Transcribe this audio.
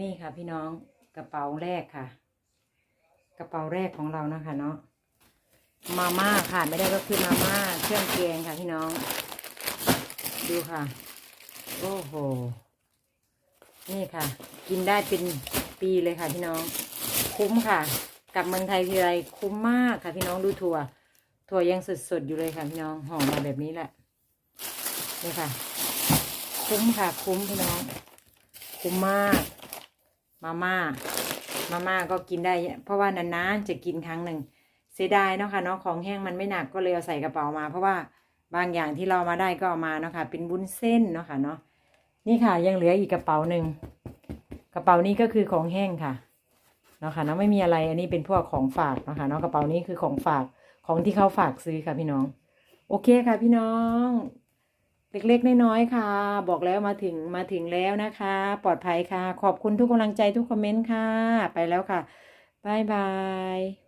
นี่ค่ะพี่น้องกระเป๋าแรกค่ะ กระเป๋าแรกของเรานะคะเนาะมาม่าขาดไม่ได้ก็คือมาม่าเครื่องแกงค่ะพี่น้อง ดูค่ะ โอ้โห นี่ค่ะ กินได้เป็นปีเลยค่ะพี่น้อง คุ้มค่ะ กลับเมืองไทยทีไรคุ้มมากค่ะพี่น้องดูถั่ว ถั่วยังสดๆอยู่เลยค่ะพี่น้องห่อมาแบบนี้แหละนี่ค่ะ คุ้มค่ะ คุ้มพี่น้อง คุ้มมาก มาม่า มาม่าก็กินได้ เพราะว่านานๆจะกินครั้งหนึ่งเสียดายเนาะค่ะเนาะของแห้งมันไม่หนักก็เลยเอาใส่กระเป๋ามา เพราะว่าบางอย่างที่เรามาได้ก็เอามาเนาะค่ะ เป็นบุ้นเส้นเนาะค่ะเนาะนี่ค่ะยังเหลืออีกกระเป๋าหนึ่งกระเป๋านี้ก็คือของแห้งค่ะเนาะค่ะเนาะไม่มีอะไรอันนี้เป็นพวกของฝากเนาะค่ะเนาะกระเป๋านี้คือของฝากของที่เขาฝากซื้อค่ะพี่น้อง โอเคค่ะพี่น้อง เล็กๆน้อยๆค่ะ บอกแล้วมาถึงมาถึงแล้วนะคะ ปลอดภัยค่ะ ขอบคุณทุกกำลังใจทุกคอมเมนต์ค่ะ ไปแล้วค่ะบ๊ายบาย